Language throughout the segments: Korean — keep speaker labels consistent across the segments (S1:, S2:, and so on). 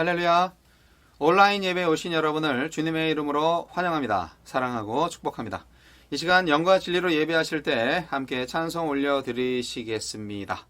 S1: 할렐루야. 온라인 예배에 오신 여러분을 주님의 이름으로 환영합니다. 사랑하고 축복합니다. 이 시간 영과 진리로 예배하실 때 함께 찬송 올려드리시겠습니다.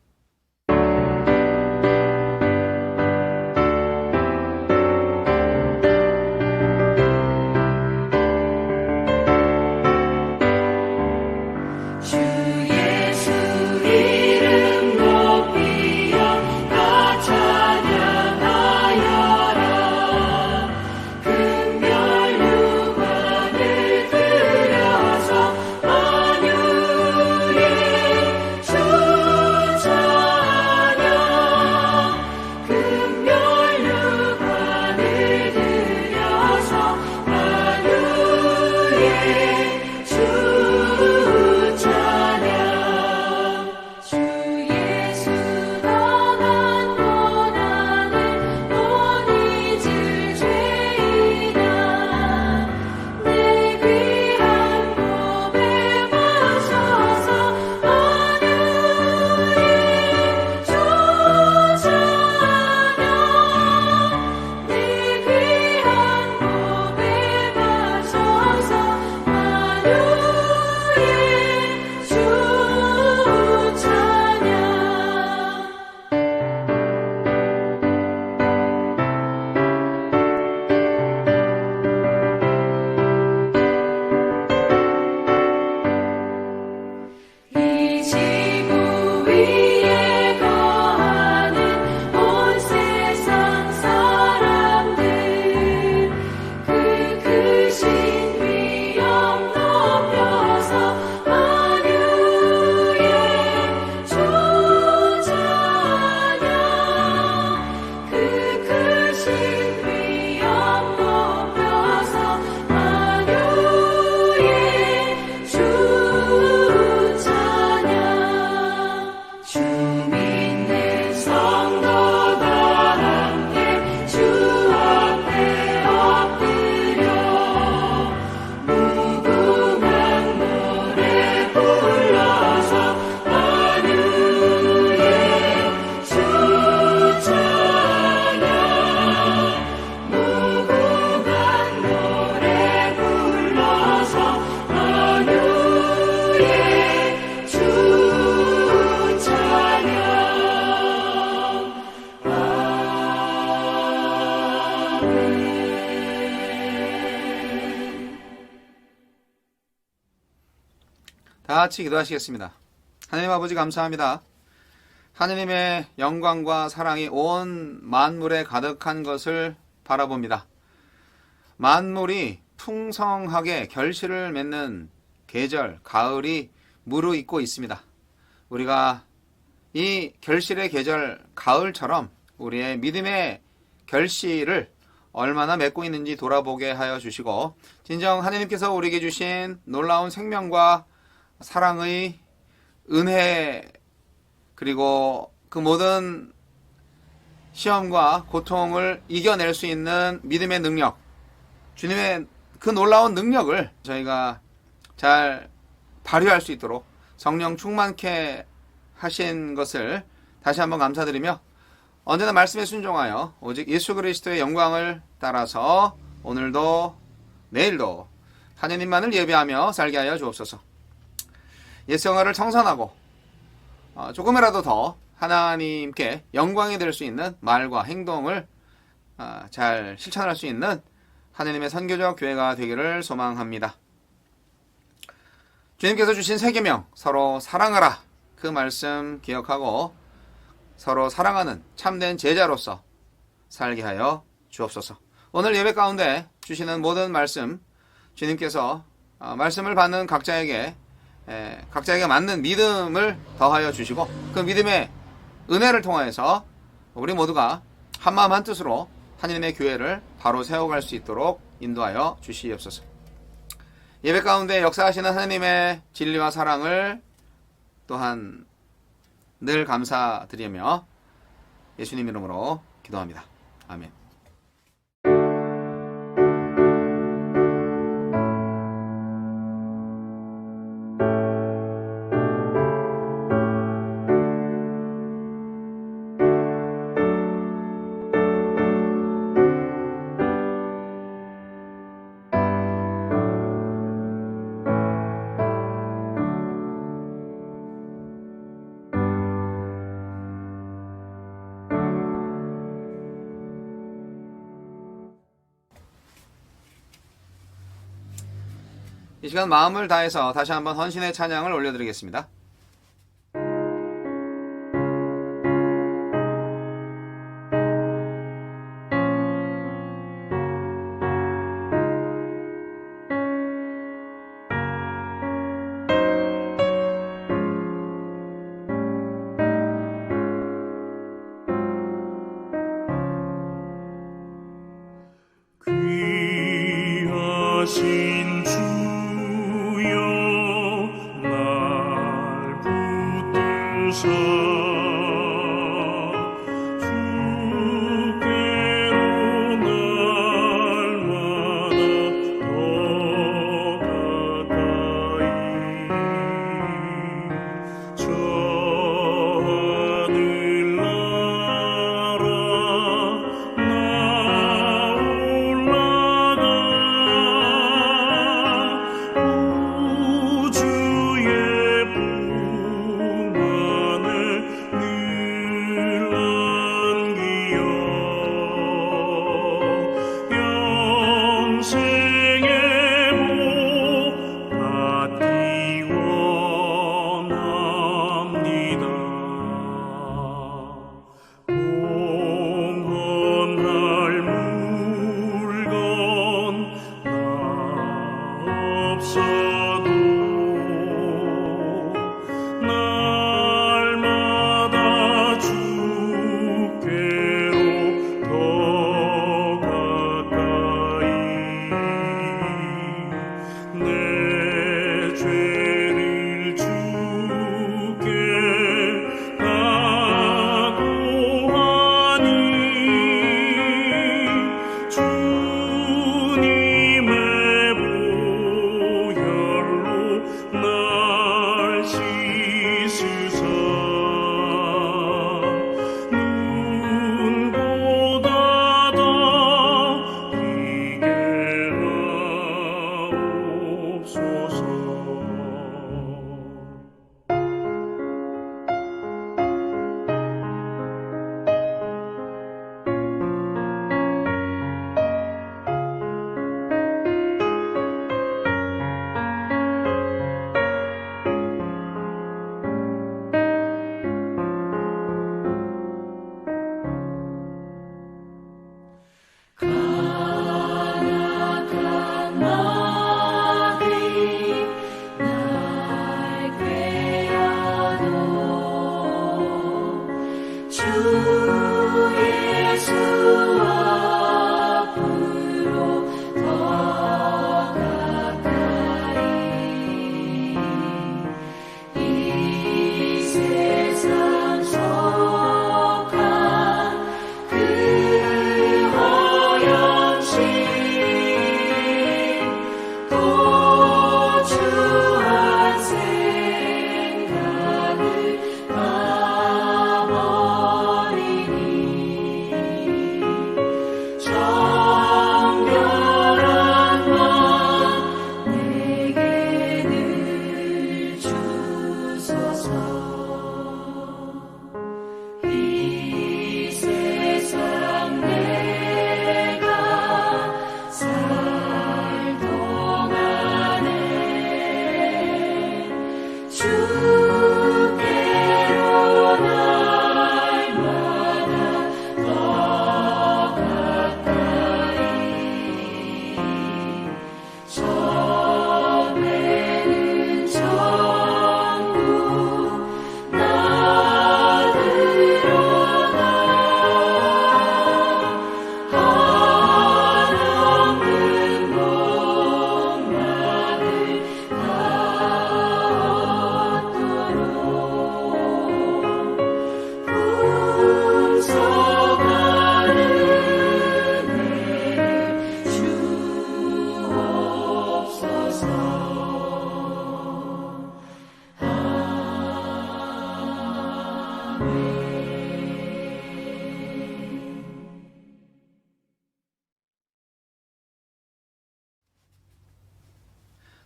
S1: 같이 기도하시겠습니다. 하나님 아버지 감사합니다. 하느님의 영광과 사랑이 온 만물에 가득한 것을 바라봅니다. 만물이 풍성하게 결실을 맺는 계절, 가을이 무르익고 있습니다. 우리가 이 결실의 계절, 가을처럼 우리의 믿음의 결실을 얼마나 맺고 있는지 돌아보게 하여 주시고, 진정 하느님께서 우리에게 주신 놀라운 생명과 사랑의 은혜 그리고 그 모든 시험과 고통을 이겨낼 수 있는 믿음의 능력, 주님의 그 놀라운 능력을 저희가 잘 발휘할 수 있도록 성령 충만케 하신 것을 다시 한번 감사드리며 언제나 말씀에 순종하여 오직 예수 그리스도의 영광을 따라서 오늘도 내일도 하느님만을 예배하며 살게 하여 주옵소서. 옛 생활을 청산하고 어, 조금이라도 더 하나님께 영광이 될 수 있는 말과 행동을 어, 잘 실천할 수 있는 하나님의 선교적 교회가 되기를 소망합니다. 주님께서 주신 세계명 서로 사랑하라 그 말씀 기억하고 서로 사랑하는 참된 제자로서 살게 하여 주옵소서. 오늘 예배 가운데 주시는 모든 말씀 주님께서 어, 말씀을 받는 각자에게 에, 각자에게 맞는 믿음을 더하여 주시고 그 믿음의 은혜를 통하여서 우리 모두가 한마음 한뜻으로 하나님의 교회를 바로 세워갈 수 있도록 인도하여 주시옵소서. 예배 가운데 역사하시는 하나님의 진리와 사랑을 또한 늘 감사드리며 예수님 이름으로 기도합니다. 아멘.
S2: 이 시간 마음을 다해서 다시 한번 헌신의 찬양을 올려드리겠습니다.
S1: 귀하신 주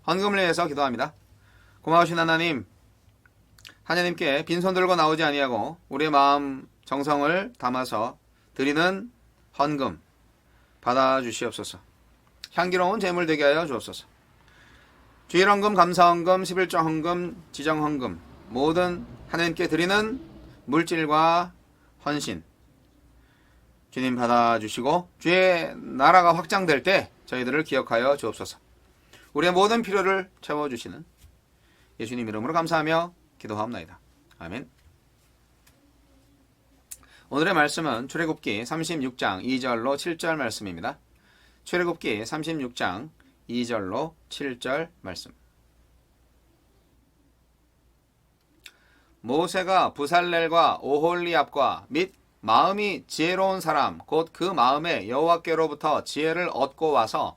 S2: 헌금을 위해서 기도합니다. 고마우신 하나님, 하나님께 빈손 들고 나오지 아니하고 우리의 마음 정성을 담아서 드리는 헌금 받아 주시옵소서. 향기로운 제물 되게 하여 주옵소서. 주일 헌금, 감사 헌금, 11조 헌금, 지정 헌금 모든 하나님께 드리는 물질과 헌신 주님 받아 주시고 주의 나라가 확장될 때 저희들을 기억하여 주옵소서. 우리의 모든 필요를 채워주시는 예수님 이름으로 감사하며 기도하옵나이다. 아멘. 오늘의 말씀은 출애굽기 36장 2절로 7절 말씀입니다. 출애굽기 36장 2절로 7절 말씀. 모세가 부살렐과 오홀리압과 및 마음이 지혜로운 사람 곧 그 마음에 여호와께로부터 지혜를 얻고 와서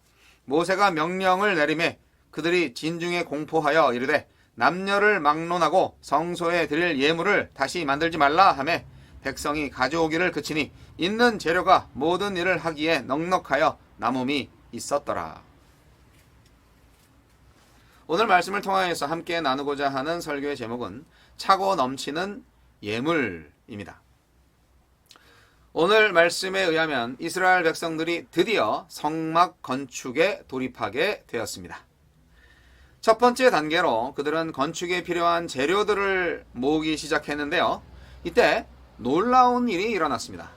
S2: 모세가 명령을 내림에 그들이 진중에 공포하여 이르되 남녀를 막론하고 성소에 드릴 예물을 다시 만들지 말라 하매 백성이 가져오기를 그치니 있는 재료가 모든 일을 하기에 넉넉하여 남음이 있었더라. 오늘 말씀을 통하여서 함께 나누고자 하는 설교의 제목은 차고 넘치는 예물입니다. 오늘 말씀에 의하면 이스라엘 백성들이 드디어 성막 건축에 돌입하게 되었습니다. 첫 번째 단계로 그들은 건축에 필요한 재료들을 모으기 시작했는데요. 이때 놀라운 일이 일어났습니다.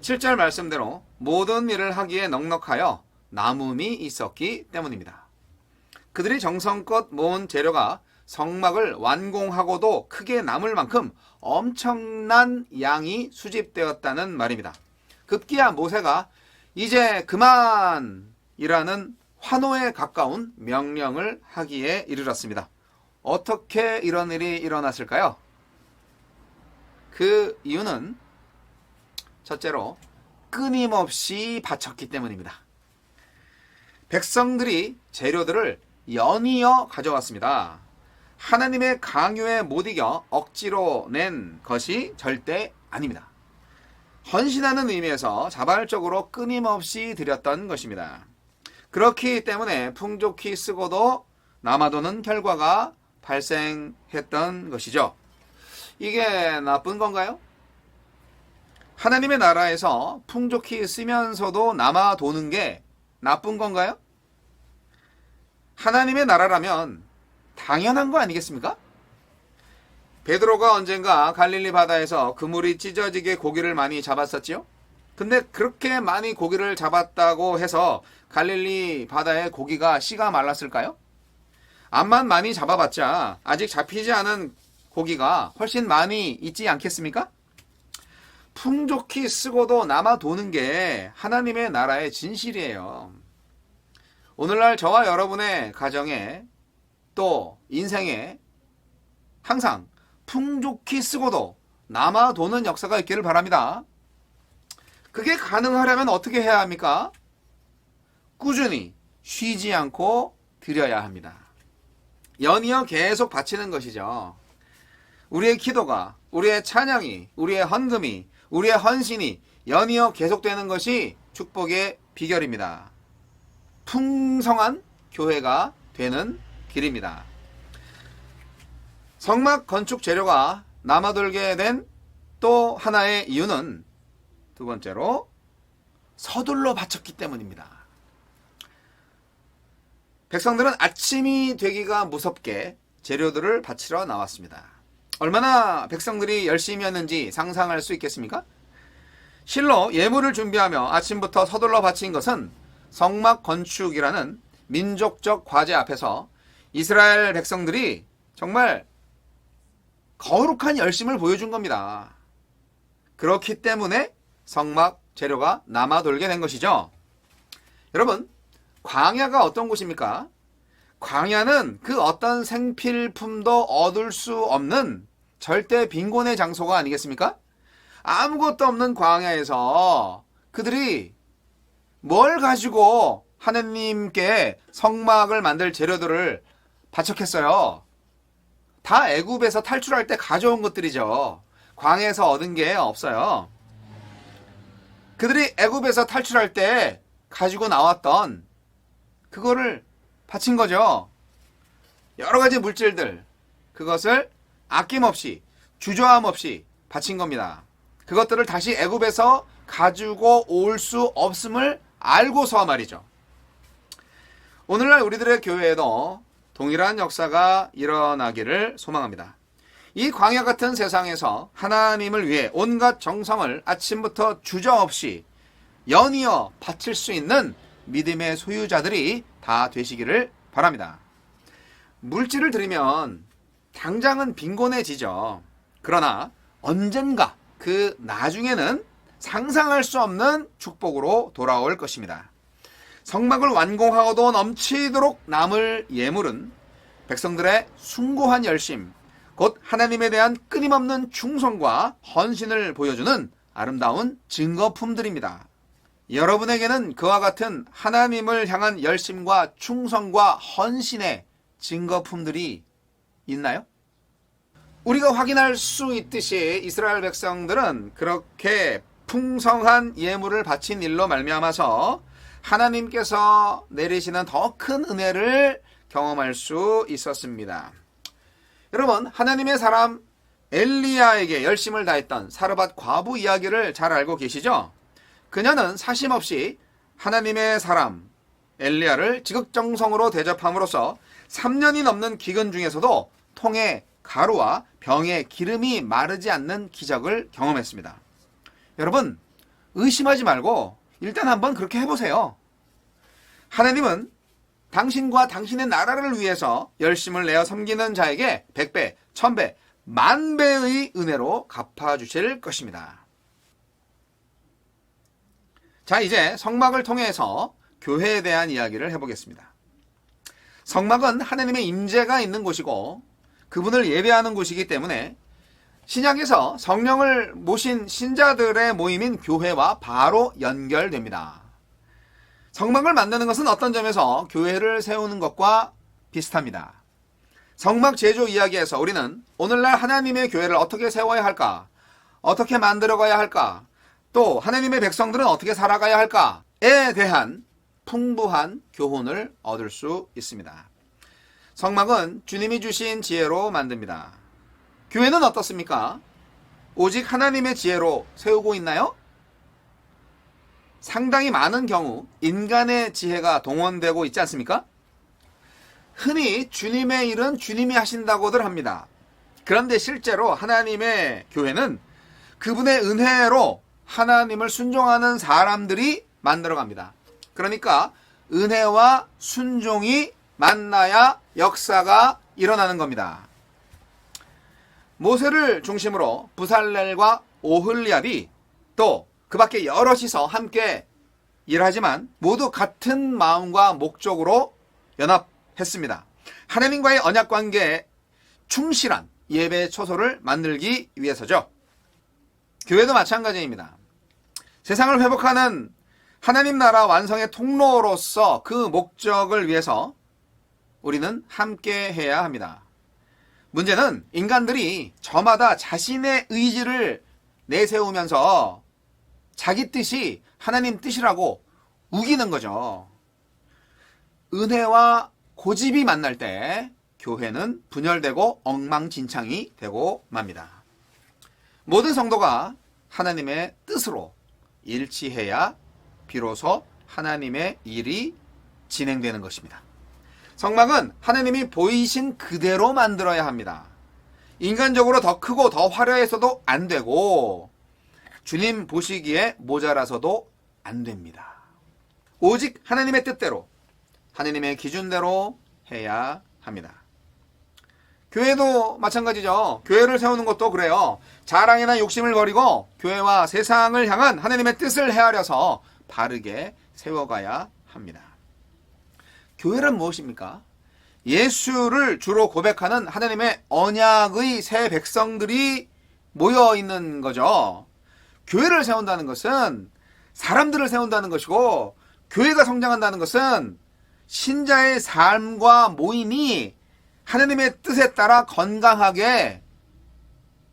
S2: 7절 말씀대로 모든 일을 하기에 넉넉하여 남음이 있었기 때문입니다. 그들이 정성껏 모은 재료가 성막을 완공하고도 크게 남을 만큼 엄청난 양이 수집되었다는 말입니다. 급기야 모세가 이제 그만이라는 환호에 가까운 명령을 하기에 이르렀습니다. 어떻게 이런 일이 일어났을까요? 그 이유는 첫째로 끊임없이 바쳤기 때문입니다. 백성들이 재료들을 연이어 가져왔습니다. 하나님의 강요에 못 이겨 억지로 낸 것이 절대 아닙니다. 헌신하는 의미에서 자발적으로 끊임없이 드렸던 것입니다. 그렇기 때문에 풍족히 쓰고도 남아도는 결과가 발생했던 것이죠. 이게 나쁜 건가요? 하나님의 나라에서 풍족히 쓰면서도 남아도는 게 나쁜 건가요? 하나님의 나라라면 당연한 거 아니겠습니까? 베드로가 언젠가 갈릴리 바다에서 그물이 찢어지게 고기를 많이 잡았었지요? 근데 그렇게 많이 고기를 잡았다고 해서 갈릴리 바다에 고기가 씨가 말랐을까요? 암만 많이 잡아봤자 아직 잡히지 않은 고기가 훨씬 많이 있지 않겠습니까? 풍족히 쓰고도 남아 도는 게 하나님의 나라의 진실이에요. 오늘날 저와 여러분의 가정에 또 인생에 항상 풍족히 쓰고도 남아 도는 역사가 있기를 바랍니다. 그게 가능하려면 어떻게 해야 합니까? 꾸준히 쉬지 않고 드려야 합니다. 연이어 계속 바치는 것이죠. 우리의 기도가, 우리의 찬양이, 우리의 헌금이, 우리의 헌신이 연이어 계속되는 것이 축복의 비결입니다. 풍성한 교회가 되는 길입니다. 성막 건축 재료가 남아돌게 된 또 하나의 이유는 두 번째로 서둘러 바쳤기 때문입니다. 백성들은 아침이 되기가 무섭게 재료들을 바치러 나왔습니다. 얼마나 백성들이 열심히였는지 상상할 수 있겠습니까? 실로 예물을 준비하며 아침부터 서둘러 바친 것은 성막 건축이라는 민족적 과제 앞에서 이스라엘 백성들이 정말 거룩한 열심을 보여준 겁니다. 그렇기 때문에 성막 재료가 남아 돌게 된 것이죠. 여러분, 광야가 어떤 곳입니까? 광야는 그 어떤 생필품도 얻을 수 없는 절대 빈곤의 장소가 아니겠습니까? 아무것도 없는 광야에서 그들이 뭘 가지고 하느님께 성막을 만들 재료들을 바쳤겠어요? 다 애굽에서 탈출할 때 가져온 것들이죠. 광에서 얻은 게 없어요. 그들이 애굽에서 탈출할 때 가지고 나왔던 그거를 바친 거죠. 여러 가지 물질들 그것을 아낌없이 주저함 없이 바친 겁니다. 그것들을 다시 애굽에서 가지고 올 수 없음을 알고서 말이죠. 오늘날 우리들의 교회에도 동일한 역사가 일어나기를 소망합니다. 이 광야 같은 세상에서 하나님을 위해 온갖 정성을 아침부터 주저없이 연이어 바칠 수 있는 믿음의 소유자들이 다 되시기를 바랍니다. 물질을 드리면 당장은 빈곤해지죠. 그러나 언젠가 그 나중에는 상상할 수 없는 축복으로 돌아올 것입니다. 성막을 완공하고도 넘치도록 남을 예물은 백성들의 숭고한 열심, 곧 하나님에 대한 끊임없는 충성과 헌신을 보여주는 아름다운 증거품들입니다. 여러분에게는 그와 같은 하나님을 향한 열심과 충성과 헌신의 증거품들이 있나요? 우리가 확인할 수 있듯이 이스라엘 백성들은 그렇게 풍성한 예물을 바친 일로 말미암아서 하나님께서 내리시는 더 큰 은혜를 경험할 수 있었습니다. 여러분, 하나님의 사람 엘리야에게 열심을 다했던 사르밧 과부 이야기를 잘 알고 계시죠? 그녀는 사심 없이 하나님의 사람 엘리야를 지극정성으로 대접함으로써 3년이 넘는 기근 중에서도 통에 가루와 병에 기름이 마르지 않는 기적을 경험했습니다. 여러분, 의심하지 말고 일단 한번 그렇게 해보세요. 하나님은 당신과 당신의 나라를 위해서 열심을 내어 섬기는 자에게 100배, 1000배, 만배의 은혜로 갚아주실 것입니다. 자, 이제 성막을 통해서 교회에 대한 이야기를 해보겠습니다. 성막은 하나님의 임재가 있는 곳이고 그분을 예배하는 곳이기 때문에 신약에서 성령을 모신 신자들의 모임인 교회와 바로 연결됩니다. 성막을 만드는 것은 어떤 점에서 교회를 세우는 것과 비슷합니다. 성막 제조 이야기에서 우리는 오늘날 하나님의 교회를 어떻게 세워야 할까? 어떻게 만들어 가야 할까? 또 하나님의 백성들은 어떻게 살아가야 할까에 대한 풍부한 교훈을 얻을 수 있습니다. 성막은 주님이 주신 지혜로 만듭니다. 교회는 어떻습니까? 오직 하나님의 지혜로 세우고 있나요? 상당히 많은 경우 인간의 지혜가 동원되고 있지 않습니까? 흔히 주님의 일은 주님이 하신다고들 합니다. 그런데 실제로 하나님의 교회는 그분의 은혜로 하나님을 순종하는 사람들이 만들어갑니다. 그러니까 은혜와 순종이 만나야 역사가 일어나는 겁니다. 모세를 중심으로 부살렐과 오홀리압이 또 그 밖에 여럿이서 함께 일하지만 모두 같은 마음과 목적으로 연합했습니다. 하나님과의 언약 관계에 충실한 예배 초소를 만들기 위해서죠. 교회도 마찬가지입니다. 세상을 회복하는 하나님 나라 완성의 통로로서 그 목적을 위해서 우리는 함께 해야 합니다. 문제는 인간들이 저마다 자신의 의지를 내세우면서 자기 뜻이 하나님 뜻이라고 우기는 거죠. 은혜와 고집이 만날 때 교회는 분열되고 엉망진창이 되고 맙니다. 모든 성도가 하나님의 뜻으로 일치해야 비로소 하나님의 일이 진행되는 것입니다. 성막은 하나님이 보이신 그대로 만들어야 합니다. 인간적으로 더 크고 더 화려해서도 안 되고 주님 보시기에 모자라서도 안 됩니다. 오직 하나님의 뜻대로 하나님의 기준대로 해야 합니다. 교회도 마찬가지죠. 교회를 세우는 것도 그래요. 자랑이나 욕심을 버리고 교회와 세상을 향한 하나님의 뜻을 헤아려서 바르게 세워가야 합니다. 교회란 무엇입니까? 예수를 주로 고백하는 하나님의 언약의 새 백성들이 모여 있는 거죠. 교회를 세운다는 것은 사람들을 세운다는 것이고 교회가 성장한다는 것은 신자의 삶과 모임이 하나님의 뜻에 따라 건강하게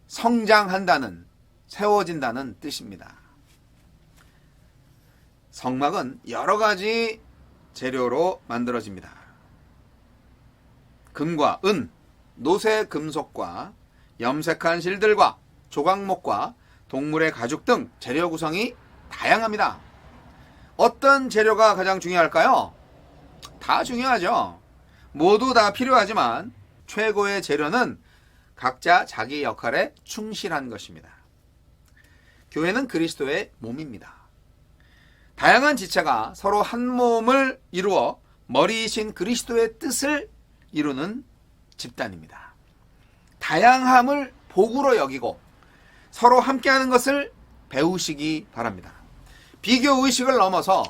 S2: 성장한다는 세워진다는 뜻입니다. 성막은 여러 가지 재료로 만들어집니다. 금과 은, 노새 금속과 염색한 실들과 조각목과 동물의 가죽 등 재료 구성이 다양합니다. 어떤 재료가 가장 중요할까요? 다 중요하죠. 모두 다 필요하지만 최고의 재료는 각자 자기 역할에 충실한 것입니다. 교회는 그리스도의 몸입니다. 다양한 지체가 서로 한 몸을 이루어 머리이신 그리스도의 뜻을 이루는 집단입니다. 다양함을 복으로 여기고 서로 함께하는 것을 배우시기 바랍니다. 비교 의식을 넘어서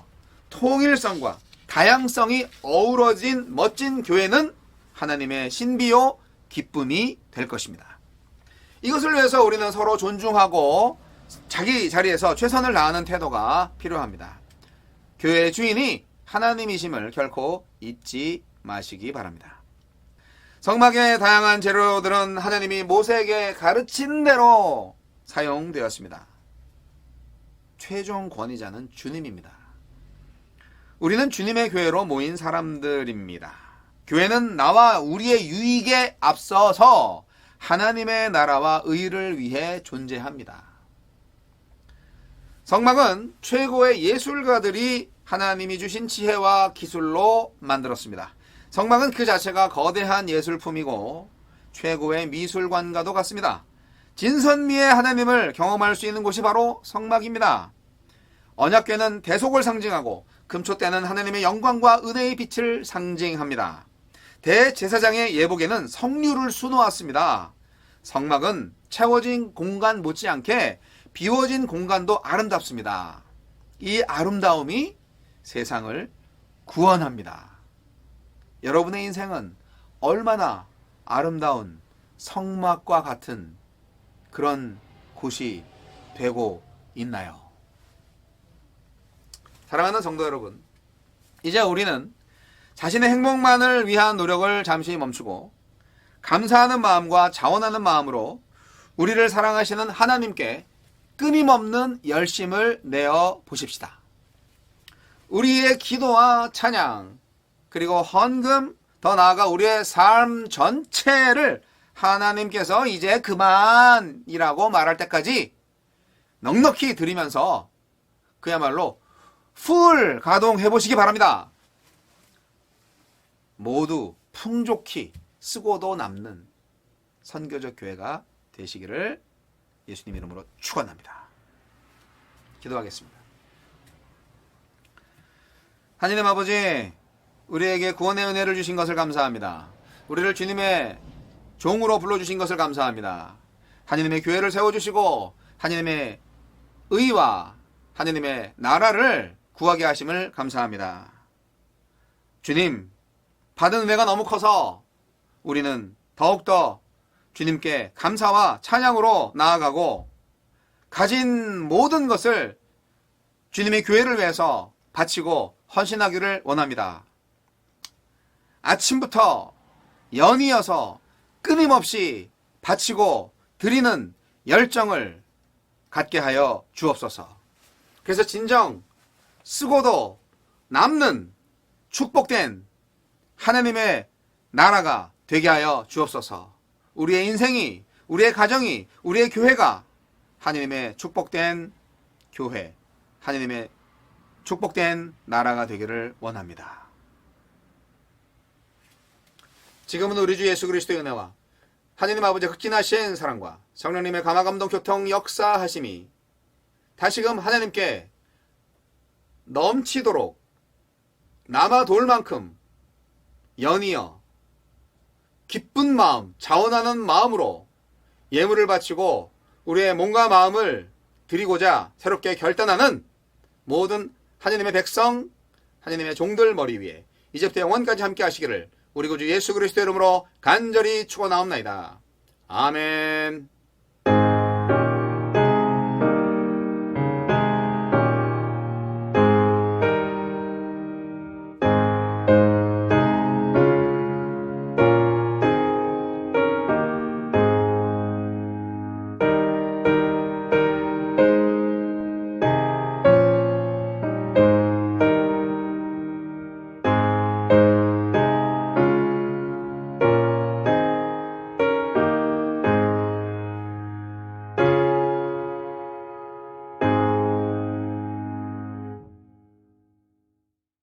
S2: 통일성과 다양성이 어우러진 멋진 교회는 하나님의 신비요 기쁨이 될 것입니다. 이것을 위해서 우리는 서로 존중하고 자기 자리에서 최선을 다하는 태도가 필요합니다. 교회의 주인이 하나님이심을 결코 잊지 마시기 바랍니다. 성막의 다양한 재료들은 하나님이 모세에게 가르친 대로 사용되었습니다. 최종 권위자는 주님입니다. 우리는 주님의 교회로 모인 사람들입니다. 교회는 나와 우리의 유익에 앞서서 하나님의 나라와 의를 위해 존재합니다. 성막은 최고의 예술가들이 하나님이 주신 지혜와 기술로 만들었습니다. 성막은 그 자체가 거대한 예술품이고 최고의 미술관과도 같습니다. 진선미의 하나님을 경험할 수 있는 곳이 바로 성막입니다. 언약궤는 대속을 상징하고 금초대는 하나님의 영광과 은혜의 빛을 상징합니다. 대제사장의 예복에는 성류를 수놓았습니다. 성막은 채워진 공간 못지않게 비워진 공간도 아름답습니다. 이 아름다움이 세상을 구원합니다. 여러분의 인생은 얼마나 아름다운 성막과 같은 그런 곳이 되고 있나요? 사랑하는 성도 여러분, 이제 우리는 자신의 행복만을 위한 노력을 잠시 멈추고 감사하는 마음과 자원하는 마음으로 우리를 사랑하시는 하나님께 끊임없는 열심을 내어 보십시다. 우리의 기도와 찬양, 그리고 헌금, 더 나아가 우리의 삶 전체를 하나님께서 이제 그만이라고 말할 때까지 넉넉히 드리면서 그야말로 풀 가동해 보시기 바랍니다. 모두 풍족히 쓰고도 남는 선교적 교회가 되시기를 예수님 이름으로 축원합니다. 기도하겠습니다. 하나님 아버지, 우리에게 구원의 은혜를 주신 것을 감사합니다. 우리를 주님의 종으로 불러주신 것을 감사합니다. 하나님의 교회를 세워주시고 하나님의 의와 하나님의 나라를 구하게 하심을 감사합니다. 주님, 받은 은혜가 너무 커서 우리는 더욱더 주님께 감사와 찬양으로 나아가고 가진 모든 것을 주님의 교회를 위해서 바치고 헌신하기를 원합니다. 아침부터 연이어서 끊임없이 바치고 드리는 열정을 갖게 하여 주옵소서. 그래서 진정 쓰고도 남는 축복된 하나님의 나라가 되게 하여 주옵소서. 우리의 인생이, 우리의 가정이, 우리의 교회가 하나님의 축복된 교회, 하나님의 축복된 나라가 되기를 원합니다. 지금은 우리 주 예수 그리스도의 은혜와 하나님 아버지 흑진하신 사랑과 성령님의 감화감동 교통 역사하심이 다시금 하나님께 넘치도록 남아 돌 만큼 연이어 기쁜 마음, 자원하는 마음으로 예물을 바치고 우리의 몸과 마음을 드리고자 새롭게 결단하는 모든 하나님의 백성, 하나님의 종들 머리 위에 이제부터 영원까지 함께 하시기를 우리 구주 예수 그리스도 이름으로 간절히 축원하옵나이다. 아멘.